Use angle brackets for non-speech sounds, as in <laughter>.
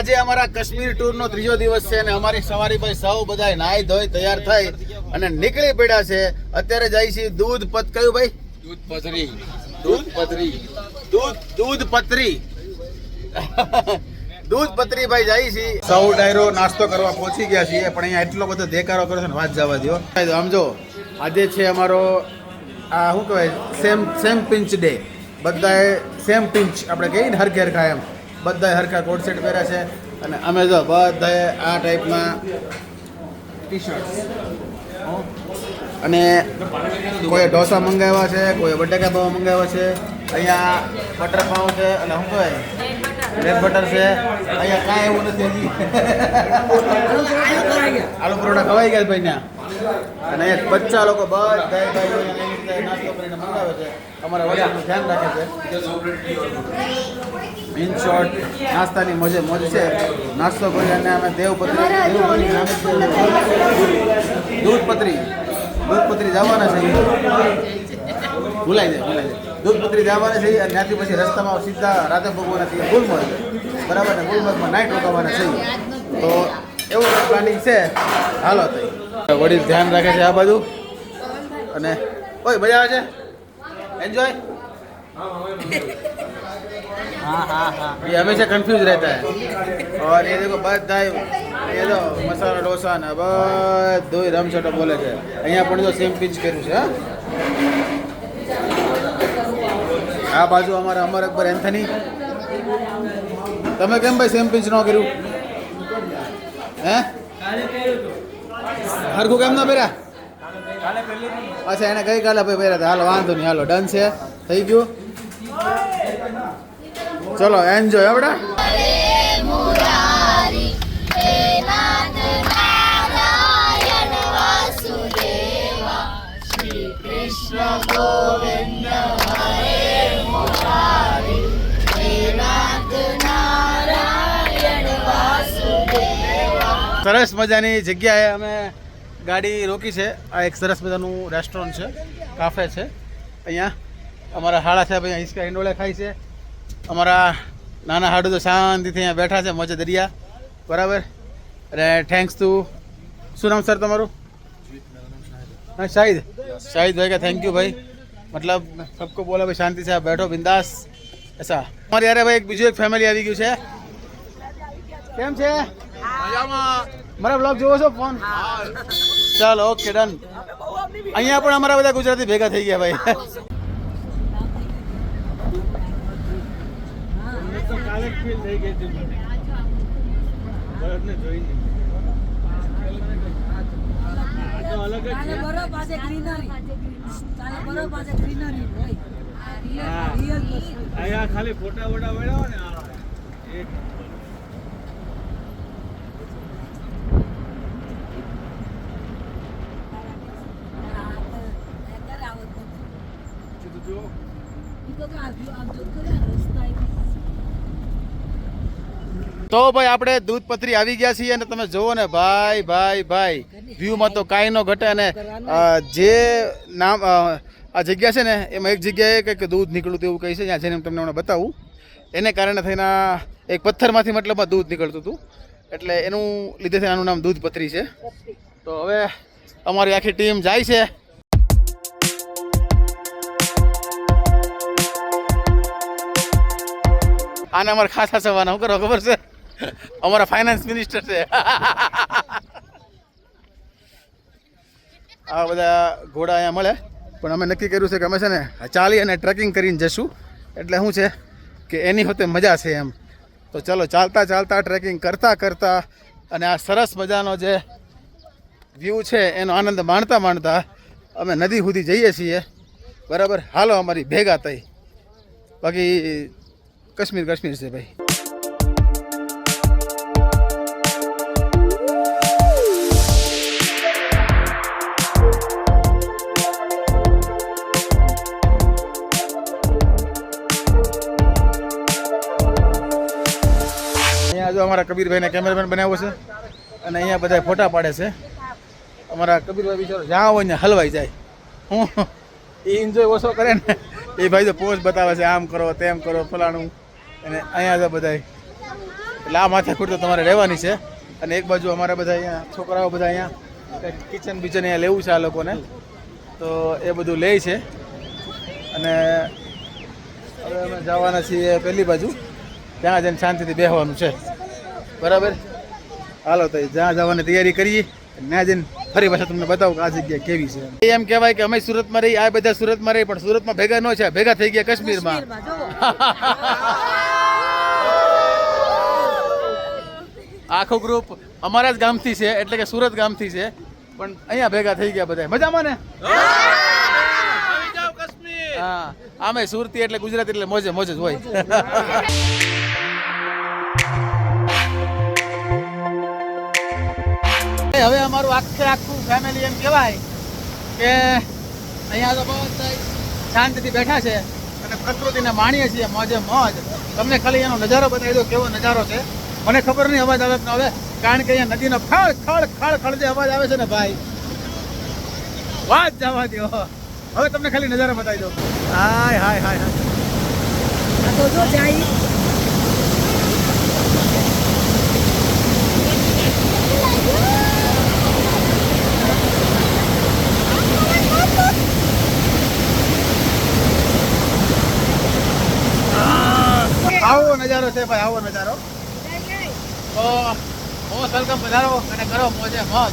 આજે અમારા કાશ્મીર ટૂર નો ત્રીજો દિવસ છે અને અમારી સવારી ભાઈ સૌ બધા નાહી ધોઈ તૈયાર થઈ અને નીકળી પડ્યા છે. અત્યારે જાય છે દૂધ પત કયું ભાઈ? દૂધ પથરી. દૂધ પથરી. દૂધ દૂધ પથરી. દૂધ પતરી ભાઈ જાય છે. સૌ ડાયરો નાસ્તો કરવા પહોંચી ગયા છીએ પણ અહીંયા એટલો બધો દેકારો કરો છે વાત જવા દો આમ જો આજે છે અમારો આ શું કહેવાય સેમ સેમ પિંચ ડે. બધાએ સેમ પિંચ આપણે કહીએ ને હર ઘેર ખાય એમ. બધાએ હરખા કોટ સેટ પહેર્યા છે અને અમે જો બધાએ આ ટાઈપના ટી શર્ટ અને કોઈ ઢોસા મંગાવ્યા છે કોઈ બટાકા પાવા મંગાવ્યા છે અહીંયા બટર પાવ છે અને શું કહેવાય? રેડ બટર છે. અહીંયા કાંઈ એવું નથી હજી. આલુ પરોઠા ખવાઈ ગયા ભાઈ ત્યાં. અને એક બચ્ચા લોકો બધા ભાઈઓ નાસ્તો કરીને મંગાવે છે. અમારા વડીલનું ધ્યાન રાખે છે. ઇન શોર્ટ નાસ્તાની મોજે મોજ છે. નાસ્તો કરી અને અમે દેવપત્રી દેવપત્રી દૂધ- દૂધપત્રી. દૂધપત્રી જવાના છે. ભૂલાઈ જાય ભૂલાઈ જાય. દૂધપત્રી જવાના છે અને ત્યાંથી પછી રસ્તામાં સીધા રાધા ભગવાન છે ગુલમર્ગ. બરાબર ને? ગુલમર્ગમાં નાઇટ રોકાવાના છે. તો એવું પ્લાનિંગ છે. હાલો તઈ. વડીલ ધ્યાન રાખે છે આ બાજુ અને ઓય મજા આવે છે એન્જોય हाँ हाँ हाँ ये हमेशा कंफ्यूज रहता है और ये देखो બધા ये तो મસાલા ઢોસા ને બધું રમછટો બોલે છે અહીંયા પણ જો સેમ પિચ કર્યું છે હા આ બાજુ અમારા અમર અકબર એન્થની તમે કેમ ભાઈ સેમ પિચ ન કર્યું હે હરખું કેમ ના પહેર્યા? અચ્છા એને ગઈકાલે ભાઈ પહેર્યા હતા હાલો વાંધો નહીં હાલો ડન છે. થઈ ગયું. ચલો એન્જોય નારાયણ વાસુદેવા સરસ મજાની જગ્યાએ અમે. ગાડી રોકી છે. આ એક સરસ મજાનું રેસ્ટોરન્ટ છે. કાફે છે. અહીંયા અમારા હાડા છે અહીંયા હિસકા હિંડોળે ખાય છે. અમારા નાના હાડુ તો શાંતિથી અહીંયા બેઠા છે મોજે દરિયા. બરાબર? અને થેન્ક્સ ટુ શું નામ સર તમારું? હા શાહિદ. શાહિદ ભાઈ કે થેન્ક યુ ભાઈ. મતલબ સબકો બોલા ભાઈ શાંતિ છે બેઠો બિંદાસ. એસા અમારે યારે ભાઈ એક બીજું એક ફેમિલી આવી ગયું છે. કેમ છે? મજામાં. મારા બ્લોગ જોવો છો ફોન ચાલો ઓકે ડન અહીંયા પણ અમારા બધા ગુજરાતી ભેગા થઈ ગયા ભાઈ. કાલે બરોબર ગ્રીનરી ખાલી ફોટા વોટા વડાવો ને આ એક આ તો અત્યારે આવો તો. કીધું જો ઈ તો ભાઈ, આપણે દૂધપત્રી આવી ગયા છીએ અને તમે જુઓ ને, ભાઈ ભાઈ ભાઈ વ્યૂમાં તો કાંઈ ન ઘટે અને જે નામ આ જગ્યા છે ને, એમાં એક જગ્યાએ કંઈક દૂધ નીકળ્યું તેવું કહે છે જ્યાં જઈને તમને હમણાં બતાવું. એને કારણે થઈને એક પથ્થરમાંથી મતલબમાં દૂધ નીકળતું હતું. એટલે એનું લીધે આનું નામ દૂધપત્રી છે. તો હવે અમારી આખી ટીમ જાય છે. આને અમારે ખાસા સવાના શું કરો, ખબર છે? અમારા ફાઇનાન્સ મિનિસ્ટર છે. આ બધા ઘોડા અહીંયા મળે. પણ અમે નક્કી કર્યું છે કે અમે છે ને ચાલી અને ટ્રેકિંગ કરીને જશું. એટલે શું છે કે એની હોતે મજા છે એમ. તો ચલો, ચાલતા ચાલતા ટ્રેકિંગ કરતાં કરતાં અને આ સરસ મજાનો જે વ્યૂ છે એનો આનંદ માણતા માણતા અમે નદી સુધી જઈએ છીએ. બરાબર? હાલો, અમારી ભેગા થઈ. બાકી કાશ્મીર કાશ્મીર છે ભાઈ. જો અમારા કબીરભાઈને કેમેરામેન બનાવ્યો છે અને અહીંયા બધા ફોટા પાડે છે. અમારા કબીરભાઈ બિચારો જ્યાં હોય ને હલવાઈ જાય. હું, એ એન્જોય ઓછો કરે ને. એ ભાઈ તો પોસ્ટ બતાવે છે, આમ કરો, તેમ કરો, ફલાણું. અને અહીંયા બધા એટલે આ માથાકૂટ તો તમારે રહેવાની છે. અને એક બાજુ અમારા બધા અહીંયા છોકરાઓ બધા અહીંયા કિચન બિચન અહીંયા લેવું છે આ લોકોને. તો એ બધું લે છે. અને હવે અમે જવાના છીએ પહેલી બાજુ. ત્યાં જઈને શાંતિથી બેસવાનું છે. બરાબર? હાલો તો જ્યાં જવાની તૈયારી કરીએ ત્યાં જઈને ફરી પાછા તમને બતાવું કે આ જગ્યા કેવી છે એમ. કહેવાય કે અમે સુરતમાં રહી આ બધા સુરતમાં રહી પણ સુરતમાં ભેગા ન છે ભેગા થઈ ગયા કાશ્મીરમાં કાશ્મીરમાં જોવો. આખો ગ્રુપ અમારા જ ગામથી છે, એટલે કે સુરત ગામથી છે, પણ અહીંયા ભેગા થઈ ગયા બધા મજામાં ને? હા, આમે સુરતી એટલે ગુજરાતી એટલે મોજે મોજ જ હોય. <laughs> હવે અમારું આખે આખું ફેમિલી એમ કહેવાય કે અહીંયા તો બધા શાંતિથી બેઠા છે અને પ્રકૃતિને માણીએ છીએ, મોજે મોજ. તમને ખાલી એનો નજારો બતાવી દો કેવો નજારો છે. મને ખબર નહીં અવાજ આવે આવે કારણ કે અહીંયા નદીનો ખળ ખળ ખળ ખળ જે અવાજ આવે છે ને ભાઈ વાત જવા દો હવે તમને ખાલી નજારો બતાવી દો હાય હાય હાય હાય. તો જો જાય. આવો નજારો છે ભાઈ આવો નજારો. વેલકમ પધારો અને કરો મોજે મોજ.